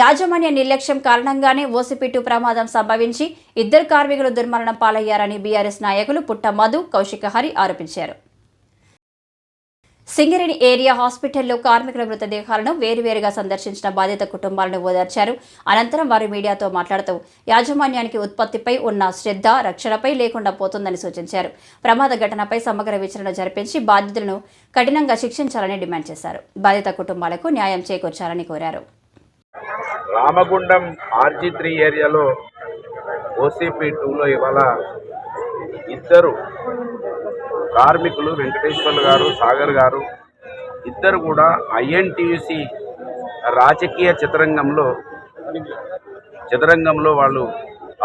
యాజమాన్య నిర్లక్ష్యం కారణంగానే ఓసిపిట్టు ప్రమాదం సంభవించి ఇద్దరు కార్మికులు దుర్మరణం పాలయ్యారని బీఆర్ఎస్ నాయకులు పుట్ట మధు కౌశిక హరి ఆరోపించారు. సింగరేణి ఏరియా హాస్పిటల్లో కార్మికుల మృతదేహాలను వేరువేరుగా సందర్శించిన బాధిత కుటుంబాలను ఓదార్చారు. అనంతరం వారు మీడియాతో మాట్లాడుతూ యాజమాన్యానికి ఉత్పత్తిపై ఉన్న శ్రద్ధ రక్షణపై లేకుండా పోతుందని సూచించారు. ప్రమాద ఘటనపై సమగ్ర విచారణ జరిపించి బాధితులను కఠినంగా శిక్షించాలని డిమాండ్ చేశారు. బాధిత కుటుంబాలకు న్యాయం చేకూర్చాలని కోరారు. రామగుండం ఆర్జీ త్రీ ఏరియాలో ఓసీపీ టూలో ఇవాళ ఇద్దరు కార్మికులు వెంకటేశ్వర్లు గారు సాగర్ గారు ఇద్దరు కూడా ఐఎన్టీయూసీ రాజకీయ చిత్రంగంలో చతురంగంలో వాళ్ళు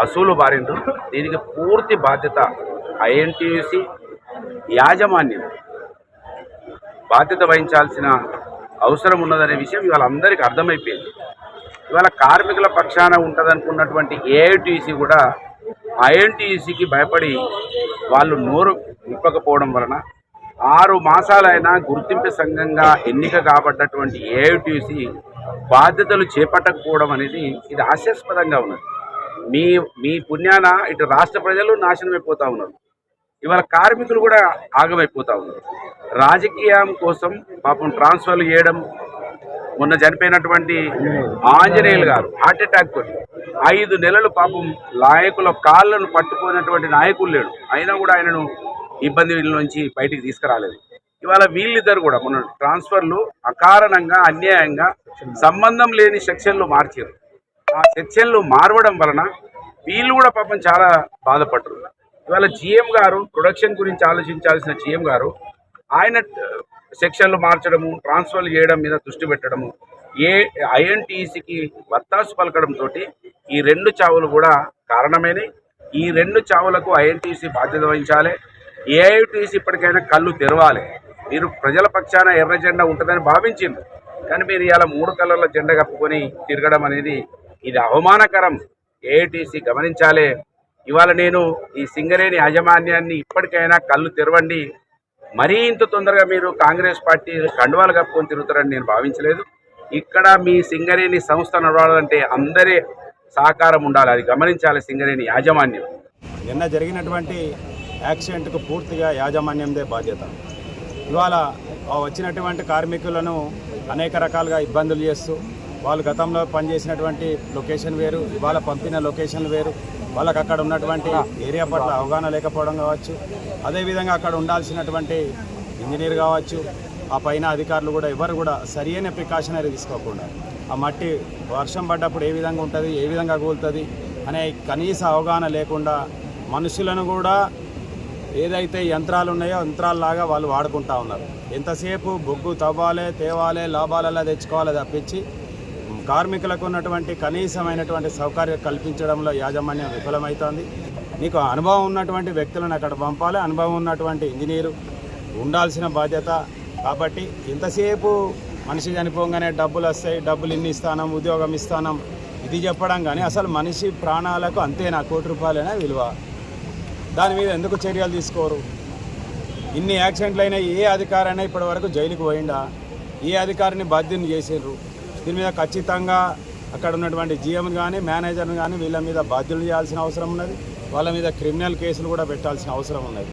అసూలు బారిండ్రు. దీనికి పూర్తి బాధ్యత ఐఎన్టీయూసీ యాజమాన్యం. బాధ్యత వహించాల్సిన అవసరం ఉన్నదనే విషయం ఇవాళ అందరికీ అర్థమైపోయింది. ఇవాళ కార్మికుల పక్షాన ఉంటుందనుకున్నటువంటి ఏఐటీసీ కూడా ఐఎన్టీసీకి భయపడి వాళ్ళు నోరు విప్పకపోవడం వలన ఆరు మాసాలైనా గుర్తింపు సంఘంగా ఎన్నిక కాబడ్డటువంటి ఏఐటీసీ బాధ్యతలు చేపట్టకపోవడం అనేది ఇది హాస్యాస్పదంగా ఉన్నది. మీ మీ పుణ్యాన ఇటు రాష్ట్ర ప్రజలు నాశనమైపోతూ ఉన్నారు. ఇవాళ కార్మికులు కూడా ఆగమైపోతా ఉన్నారు. రాజకీయం కోసం పాపం ట్రాన్స్ఫర్లు చేయడం మొన్న చనిపోయినటువంటి ఆంజనేయులు గారు హార్ట్ అటాక్ తోటి. ఐదు నెలలు పాపం నాయకుల కాళ్ళను పట్టుకున్నటువంటి నాయకులు లేడు. అయినా కూడా ఆయనను ఇబ్బంది నుంచి బయటికి తీసుకురాలేదు. ఇవాళ వీళ్ళిద్దరు కూడా మొన్న ట్రాన్స్ఫర్లు అకారణంగా అన్యాయంగా సంబంధం లేని సెక్షన్లు మార్చారు. ఆ సెక్షన్లు మారవడం వలన వీళ్ళు కూడా పాపం చాలా బాధపడ్డారు. ఇవాళ జిఎం గారు ప్రొడక్షన్ గురించి ఆలోచించాల్సిన జిఎం గారు ఆయన సెక్షన్లు మార్చడము ట్రాన్స్ఫర్లు చేయడం మీద దృష్టి పెట్టడము ఏ ఐఎన్టీసీకి వత్తాసు పలకడంతో ఈ రెండు చావులు కూడా కారణమైనవి ఈ రెండు చావులకు ఐఎన్టీసీ బాధ్యత వహించాలి. ఏఐటీసీ ఇప్పటికైనా కళ్ళు తెరవాలి. మీరు ప్రజల పక్షాన ఎర్ర జెండా ఉంటుందని భావించింది కానీ మీరు ఇలా మూడు కలర్ల జెండా కప్పుకొని తిరగడం అనేది ఇది అవమానకరం. ఏఐటీసీ గమనించాలి. ఇవాళ నేను ఈ సింగరేణి యాజమాన్యాన్ని ఇప్పటికైనా కళ్ళు తెరవండి. మరీ ఇంత తొందరగా మీరు కాంగ్రెస్ పార్టీ కండువాలు కప్పుకొని తిరుగుతారని నేను భావించలేదు. ఇక్కడ మీ సింగరేణి సంస్థ నడవాలంటే అందరి సహకారం ఉండాలి. అది గమనించాలి సింగరేణి యాజమాన్యం. నిన్న జరిగినటువంటి యాక్సిడెంట్కు పూర్తిగా యాజమాన్యందే బాధ్యత. ఇవాళ వచ్చినటువంటి కార్మికులను అనేక రకాలుగా ఇబ్బందులు చేస్తూ వాళ్ళు గతంలో పనిచేసినటువంటి లొకేషన్ వేరు ఇవాళ పంపిన లొకేషన్ వేరు వాళ్ళకి అక్కడ ఉన్నటువంటి ఏరియా పట్ల అవగాహన లేకపోవడం కావచ్చు అదేవిధంగా అక్కడ ఉండాల్సినటువంటి ఇంజనీర్ కావచ్చు ఆ పైన అధికారులు కూడా ఎవరు కూడా సరియైన ప్రికాషనరీ తీసుకోకుండా ఆ మట్టి వర్షం పడ్డప్పుడు ఏ విధంగా ఉంటుంది ఏ విధంగా కూలుతుంది అనే కనీస అవగాహన లేకుండా మనుషులను కూడా ఏదైతే యంత్రాలు ఉన్నాయో యంత్రాలలాగా వాళ్ళు వాడుకుంటా ఉన్నారు. ఎంతసేపు బొగ్గు తవ్వాలి తేవాలి లాభాలలో తెచ్చుకోవాలి తప్పించి కార్మికులకు ఉన్నటువంటి కనీసమైనటువంటి సౌకర్యం కల్పించడంలో యాజమాన్యం విఫలమవుతోంది నీకు అనుభవం ఉన్నటువంటి వ్యక్తులను అక్కడ పంపాలి. అనుభవం ఉన్నటువంటి ఇంజనీరు ఉండాల్సిన బాధ్యత. కాబట్టి ఇంతసేపు మనిషి చనిపోగానే డబ్బులు వస్తాయి డబ్బులు ఇన్ని ఇస్తానం ఉద్యోగం ఇస్తానం. ఇది చెప్పడం కానీ అసలు మనిషి ప్రాణాలకు అంతేనా? కోటి రూపాయలైనా విలువ. దాని మీద ఎందుకు చర్యలు తీసుకోరు? ఇన్ని యాక్సిడెంట్లు అయినా ఏ అధికారైనా ఇప్పటి వరకు జైలుకు పోయిండా? ఏ అధికారిని బాధ్యతను చేసిండ్రు దీని మీద ఖచ్చితంగా అక్కడ ఉన్నటువంటి జీఎం కానీ మేనేజర్ని కానీ వీళ్ళ మీద బాధ్యులు చేయాల్సిన అవసరం ఉన్నది. వాళ్ళ మీద క్రిమినల్ కేసులు కూడా పెట్టాల్సిన అవసరం ఉన్నది.